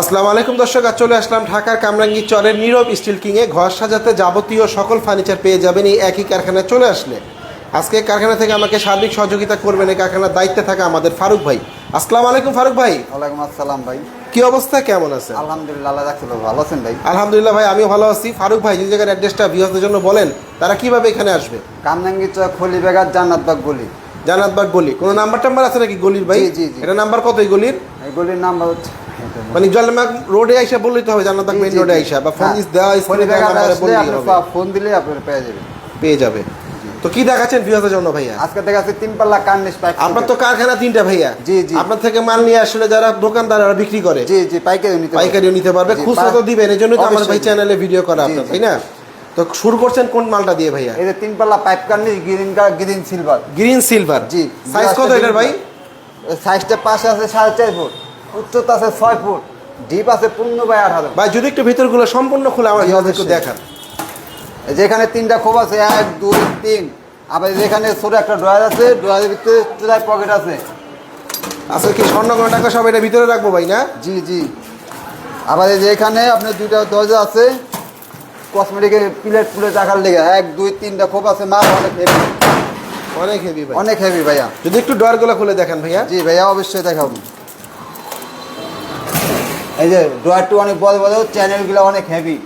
আসসালামু আলাইকুম দর্শক আজ চলে আসলাম ঢাকার কামরাঙ্গি চরের নীরব স্টিল কিংয়ে ঘর সাজাতে যাবতীয় সকল ফার্নিচার পেয়ে যাবেন এই একই কারখানায় চলে আসলে। আজকে কারখানা থেকে আমাকে সার্বিক সহযোগিতা করবেন এই কারখানার দায়িত্বে থাকা আমাদের ফারুক ভাই। আসসালামু আলাইকুম ফারুক ভাই। ওয়ালাইকুম আসসালাম ভাই। কি অবস্থা? কেমন আছে আলহামদুলিল্লাহ ভালো আছেন ভাই? আলহামদুলিল্লাহ ভাই আমিও ভালো আছি। ফারুক ভাই যে জায়গার অ্যাড্রেসটা ভিউয়ারদের জন্য বলেন তারা কীভাবে এখানে আসবে? কামনাঙ্গি চক খলি বেগার জান্নাতবাগ গলি। জান্নাতবাগ গলি। কোনো নাম্বার টাম্বার আছে নাকি গলির ভাই? জি, জি, জি। এটা নাম্বার কত এই গলির? এই গলির নাম্বার হচ্ছে মানে জলমাগ রোডে আইসা বললেই তো হবে জান্নাতবাগ মেইন রোডে আইসা বা ফোন হ্যাঁ। দেওয়া পা- ফোন দিলে আপনার পেয়ে যাবেন। পেয়ে যাবে। তো কি দেখাচ্ছেন ভিউয়ারদের জন্য ভাইয়া? আজকে দেখা যাচ্ছে তিন পাল্লা কার্নিশ পাইপ আপনার তো কারখানা তিনটা ভাইয়া। জি, জি। আপনার থেকে মাল নিয়ে আসলে যারা দোকানদাররা বিক্রি করে। জি জি পাইকারি নিতে। পাইকারিও নিতে পারবে। খুচরা তো দিবেন এই জন্য তো আমার ভাই চ্যানেলে ভিডিও করা আপনার তাই না? তো শুরু করছেন কোন মালটা দিয়ে ভাইয়া? এই যে তিন পাল্লা pipe কার্নিশ green green silver green silver জি। সাইজ কত এটার ভাই? সাইজটা পাশে আছে সাড়ে চার ফুট উচ্চতা আছে ছয় ফুট ডিপ আছে পনেরো বাই আঠারো। ভাই যদি একটু ভিতরগুলো সম্পূর্ণ খুলে আমার একটু। দেখান। যেখানে তিনটা খোপ আছে এক দুই তিন। আবার যেখানে ছোট একটা ড্রয়ার আছে ড্রয়ারের ভিতরে চুলায় পকেট আছে। আসলে কি স্বর্ণ কোনো টাকা সব এটা ভিতরে রাখব ভাই না? জি জি। আবার এই যে এখানে আপনার দুইটা দরজা আছে কসমেটিকের প্লেট প্লেট রাখার লেগে এক দুই তিনটা খোপ আছে মাল অনেক হেভি অনেক হেভি ভাই। অনেক হেভি ভাইয়া। যদি একটু ডয়ারগুলো খুলে দেখেন ভাইয়া। জি ভাইয়া অবশ্যই দেখাবো। এই যে ড্রয়ারটা অনেক বড় বড় চ্যানেলগুলো অনেক হেভি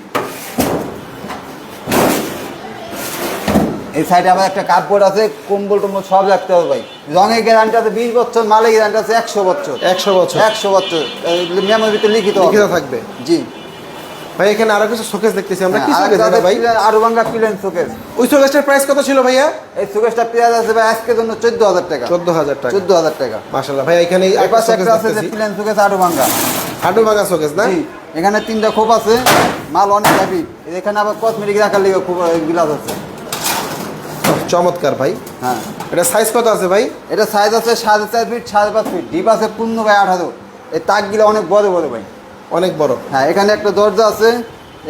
এই সাইডে আবার একটা কাপড় আছে কম্বল টম্বল সব রাখতে হবে ভাই। রঙের গ্যারান্টি আছে বিশ বছর মালের গ্যারান্টি আছে একশো বছর। একশো বছর। একশো বছর। মেমোর ভিতরে লিখিত। লিখিত থাকবে। জি। ভাই এখানে আরও কিছু শোকেস দেখতেছি আমরা। কি হ্যাঁ, শোকেস যাদের ভাই? পিলার- আরও ভাঙ্গা পিলেন শোকেস ওই শোকেসটার প্রাইস কত ছিল ভাইয়া? এই শোকেসটা পেঁয়াজ আছে ভাই আজকের জন্য চোদ্দ হাজার টাকা। চোদ্দ হাজার টাকা। চোদ্দ হাজার টাকা। মাশাল্লাহ ভাই এখানে এই পাশে একটা আছে যে পিলেন শোকেস আরও ভাঙ্গা। হাঁটু ভাঙা শোকেস না? এখানে তিনটা খোপ আছে মাল অনেক হেভি এখানে আবার কসমেটিক রাখার লিগে খুব গ্লাস আছে। চমৎকার ভাই। হ্যাঁ। এটা সাইজ কত আছে ভাই? এটা সাইজ আছে সাড়ে চার ফিট সাড়ে পাঁচ ফিট ডিপ আছে পূর্ণ বাই আঠারো। এই তাকগুলো অনেক বড় বড় ভাই। অনেক বড়। হ্যাঁ এখানে একটা দরজা আছে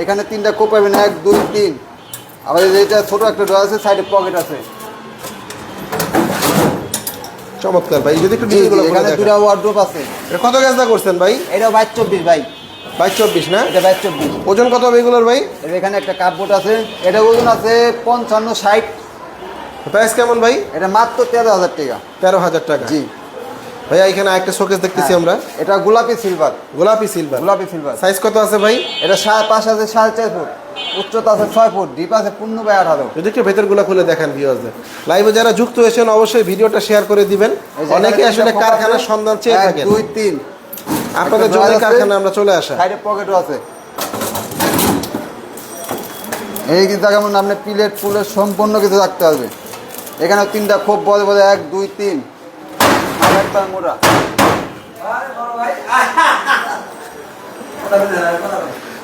এখানে তিনটা কোপ পাবেন এক দুই তিন। আবার এটা ছোট একটা ডোর আছে সাইডে পকেট আছে। চমৎকার ভাই যদি একটু জি এখানে। দুটা ওয়ার্ড্রোপ আছে। এটা কত গ্যাসটা করছেন ভাই? এটা বাইশ চব্বিশ ভাই। বাইশ চব্বিশ না? এটা বাইশ চব্বিশ। ওজন কত হবে এগুলোর ভাই? এখানে একটা কাপবোর্ড আছে এটা ওজন আছে পঞ্চান্ন ষাট। প্রাইস কেমন ভাই? এটা মাত্র তেরো হাজার টাকা। তেরো হাজার টাকা। জি। ভাইয়া এখানে একটা শোকেস দেখতেছি হ্যাঁ। আমরা। এটা গোলাপি সিলভার গোলাপি সিলভার গোলাপি সিলভার সাইজ কত আছে ভাই? এটা সাড়ে পাঁচ আছে সাড়ে চার ফুট। উচ্চতা আছে ছয় ফুট ডিপ আছে পূর্ণ বাই আঠারো। যদি একটু ভেতরগুলো খুলে দেখেন ভিউয়ারদের লাইভে যারা যুক্ত হয়েছেন অবশ্যই ভিডিওটা শেয়ার করে দিবেন। অনেকে আসলে কারখানার সন্ধান চেয়ে থাকেন। দুই তিন। আপনাদের জন্য কারখানা আমরা চলে আসা। সাইডে পকেটও আছে। এই কিন্তু কেমন আপনি প্লেট ফুলের সম্পূর্ণ কিছু রাখতে হবে। এখানে তিনটা খুব বড় বড় এক দুই তিন।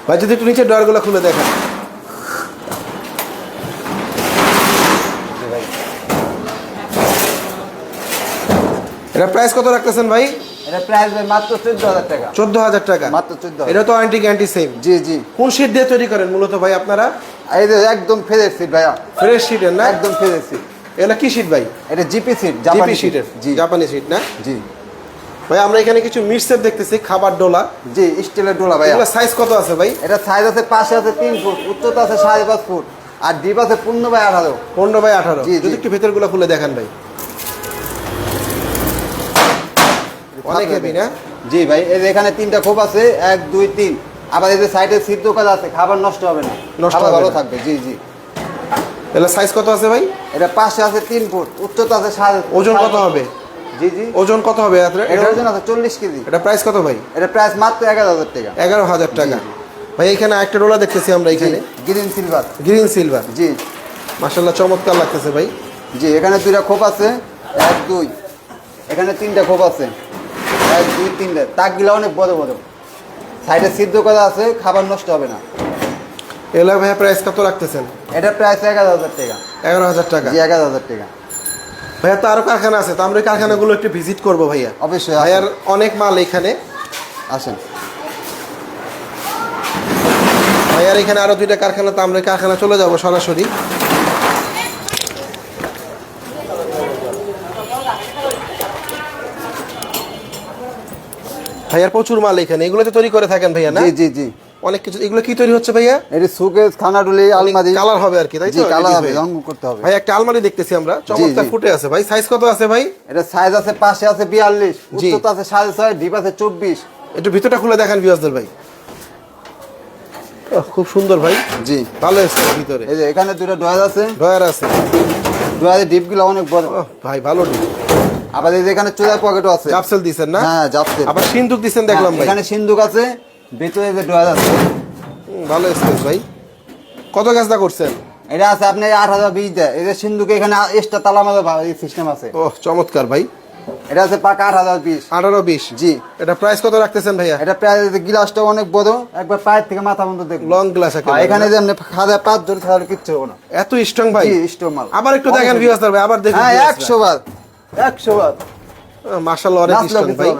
ভাই যদি একটু নিচে ডয়ারগুলো খুলে দেখান। এটা প্রাইস কত রাখতেছেন ভাই? এটা প্রাইস ভাই মাত্র চোদ্দ হাজার টাকা। চোদ্দ হাজার টাকা। মাত্র চোদ্দ এটা তো অ্যান্টি গ্যান্টি সেম জি জি। কোন শীট দিয়ে তৈরি করেন মূলত ভাই আপনারা? এই যে একদম ফ্রেশ সিট ভাইয়া। ফ্রেশ শীটের না? একদম ফ্রেশ সিট এগুলো কি শীট ভাই? এটা জিপি সিট জিপি জি। জাপানি শীট না? জি। ভাই আমরা এখানে কিছু মিক্সের দেখতেছি খাবার ডোলা। জি স্টিলের ডোলা ভাইয়া। এগুলো সাইজ কত আছে ভাই? এটা সাইজ আছে পাশে আছে তিন ফুট উচ্চতা আছে সাড়ে পাঁচ ফুট আর ডিপ আছে পূর্ণ বাই আঠারো। পনেরো বাই আঠারো। যদি একটু ভেতরগুলো খুলে দেখান ভাই। অনেক হেভি না? জি ভাই এই যে এখানে তিনটা খোপ আছে এক দুই তিন। আবার এই যে সাইডে সিদ্ধ কাজ আছে খাবার নষ্ট হবে না। নষ্ট ভালো থাকবে জি জি। এগুলো সাইজ কত আছে ভাই? এটা পাশে আছে তিন ফুট উচ্চতা আছে সাড়ে ওজন কত হবে। জি জি। ওজন কত হবে এটা ওজন আছে চল্লিশ কেজি। এটা প্রাইস কত ভাই? এটা প্রাইস মাত্র এগারো হাজার টাকা। এগারো হাজার টাকা। ভাই এখানে একটা রোলা দেখতেছি আমরা এখানে। গ্রিন সিলভার গ্রিন সিলভার জি। মাসাল্লাহ চমৎকার লাগতেছে ভাই। জি এখানে দুইটা খোপ আছে। এক দুই। এখানে তিনটা খোপ আছে। এক দুই তিনটা। তাকগুলো অনেক বড় বড়। সাইডে সিদ্ধ করা আছে খাবার নষ্ট হবে না। এগুলো ভাই প্রাইস কত রাখতেছেন? এটা প্রাইস এগারো হাজার টাকা। এগারো হাজার টাকা? এগারো হাজার টাকা। ভাইয়া তো আরও কারখানা আছে তো আমরা কারখানাগুলো একটু ভিজিট করব ভাইয়া। অবশ্যই। ভাইয়ার অনেক মাল এখানে। আসেন। ভাইয়ার এখানে আরও দুইটা কারখানা তো আমরা কারখানা চলে যাব সরাসরি। ভাইয়ার প্রচুর মাল এখানে। এগুলো তো তৈরি করে থাকেন ভাইয়া না? জি জি জি। অনেক কিছু। এগুলো কি তৈরি হচ্ছে ভাইয়া? এটি সুকেস আলমারি। কালার হবে আর কি তাই তো? কালার হবে রং করতে হবে। ভাই একটা আলমারি দেখতেছি আমরা। চমৎকার ফুটে আছে ভাই। সাইজ কত আছে ভাই? এটা সাইজ আছে পাশে আছে বিয়াল্লিশ জি। উচ্চতা আছে সাড়ে ছয় ডিপ আছে চব্বিশ। একটু ভিতরটা খুলে দেখান ভিউয়ারদের ভাই। খুব সুন্দর ভাই। জি। ভালো এসছে ভিতরে। এই যে এখানে দুটো ডয়ার আছে। ডয়ার আছে। ডয়ারের ডিপগুলো অনেক বড়। ভাই ভালো আবার এই যে এখানে চুলার পকেটও আছে। জাপসেল দিছেন না? হ্যাঁ যাচ্ছে আবার সিন্দুক দিছেন দেখলাম ভাই। এখানে সিন্ধুক আছে। ভিতরে যে আছে। ভালো স্পেস ভাই। কত গাছটা করছেন? এটা আছে আপনি আট হাজার বিশ দেয়। যে সিন্ধুকে এখানে এক্সট্রা তালা মারা সিস্টেম আছে। ও চমৎকার ভাই। এটা আছে পাকা আট হাজার বিশ। আঠারো বিশ? জি। এটা প্রাইস কত রাখতেছেন ভাইয়া? এটা প্রায় গিলাসটা অনেক বড়। একবার পায়ের থেকে মাথা পর্যন্ত দেখব লং গ্লাস এখানে যে আপনি খাদা পাঁচ ধরে তাহলে কিচ্ছু হবে না। এত স্ট্রং ভাই? স্টোর মাল। আবার একটু দেখেন ভিউয়ার্স ভাই আবার দেখুন হ্যাঁ একশো বার। একশো বার। মাশাআল্লাহ অনেক স্ট্রং ভাই।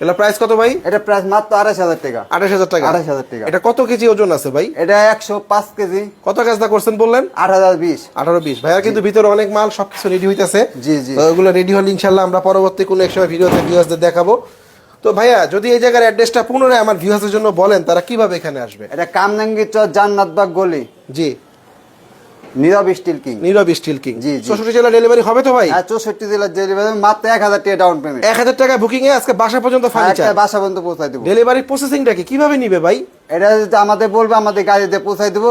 এটা প্রাইস কত ভাই? এটা প্রাইস মাত্র আড়াইশ হাজার টাকা। আঠাশ হাজার টাকা। 28,000 টাকা। এটা কত কেজি ওজন আছে ভাই? এটা একশো পাঁচ কেজি। কত গাছটা করছেন বললেন? আট হাজার বিশ। আঠারো বিশ। ভাইয়ার কিন্তু ভিতরে অনেক মাল সবকিছু রেডি হইতেছে। জি, জি। ওগুলো রেডি হলে ইনশাল্লাহ আমরা পরবর্তী কোনো এক সময় ভিডিওতে ভিউয়ার্সদের দেখাবো। তো ভাইয়া যদি এই জায়গার অ্যাড্রেসটা পুনরায় আমার ভিউয়ার্সের জন্য বলেন তারা কীভাবে এখানে আসবে? এটা কামনাঙ্গি চর জান্নাত বাগ গলি। জি। Nirob steel king Nirob steel king জি। চৌষট্টি জেলা ডেলিভারি হবে তো ভাই? আর চৌষট্টি জেলা ডেলিভারি মাত্র এক হাজার টাকা ডাউন পেমেন্ট এক হাজার টাকা বুকিং এ আজকে বাসা পর্যন্ত ফার্নিচার বাসা পর্যন্ত পৌঁছাই দেবো। ডেলিভারি প্রসেসিংটা কি? কীভাবে নিবে ভাই? এটা যদি আমাদের বলবে আমাদের গাড়িতে পৌঁছাই দেবো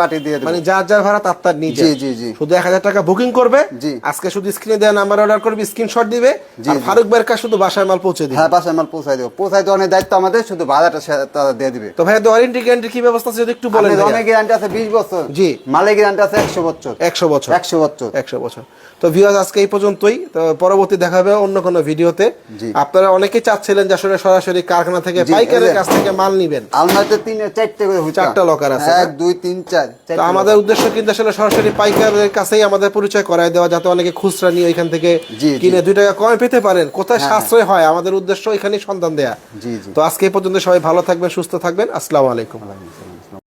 পাঠিয়ে দিয়ে দেবো। মানে যার যার ভাড়া তার তার জি, জি, জি। শুধু এক হাজার টাকা বুকিং করবে জি। আজকে শুধু স্ক্রিনে দেওয়া নাম্বার অর্ডার করবে স্ক্রিনশট দিবে আর ফারুক ভাইয়ের কাছে শুধু বাসায় মাল পৌঁছে দিবে। হ্যাঁ বাসায় মাল পৌঁছাই দেবো। পৌঁছাই দেওয়ার দায়িত্ব আমাদের শুধু ভাড়াটা তারা দিয়ে দিবে। তো ভাইয়া ওয়ারেন্টি গ্যারান্টি কি ব্যবস্থা আছে যদি একটু বলেন। রমের গ্যারান্টি আছে বিশ বছর। জি। মালের গ্যারান্টি আছে একশো বছর। একশো বছর। একশো বছর। একশো বছর। তো ভিউয়ার্স আজকে এই পর্যন্তই। তো পরবর্তী দেখা হবে অন্য কোনো ভিডিওতে। আপনারা অনেকেই চাচ্ছিলেন যে আসলে সরাসরি কারখানা থেকে পাইকারের কাছ থেকে মাল নিবেন। আলমারিতে তিন চারটে করে। চারটা লকার আছে, এক দুই তিন চার তো আমাদের উদ্দেশ্য কিন্তু আসলে সরাসরি পাইকারের কাছেই আমাদের পরিচয় করায় দেওয়া যাতে অনেকে খুচরা নিয়ে ওইখান থেকে। কিনে দুই টাকা কমে পেতে পারেন। কোথায় হ্যাঁ, সাশ্রয় হয়। আমাদের উদ্দেশ্য এখানেই সন্ধান দেয়া। জি জি। তো আজকে পর্যন্ত সবাই ভালো থাকবেন সুস্থ থাকবেন। আসসালামু আলাইকুম।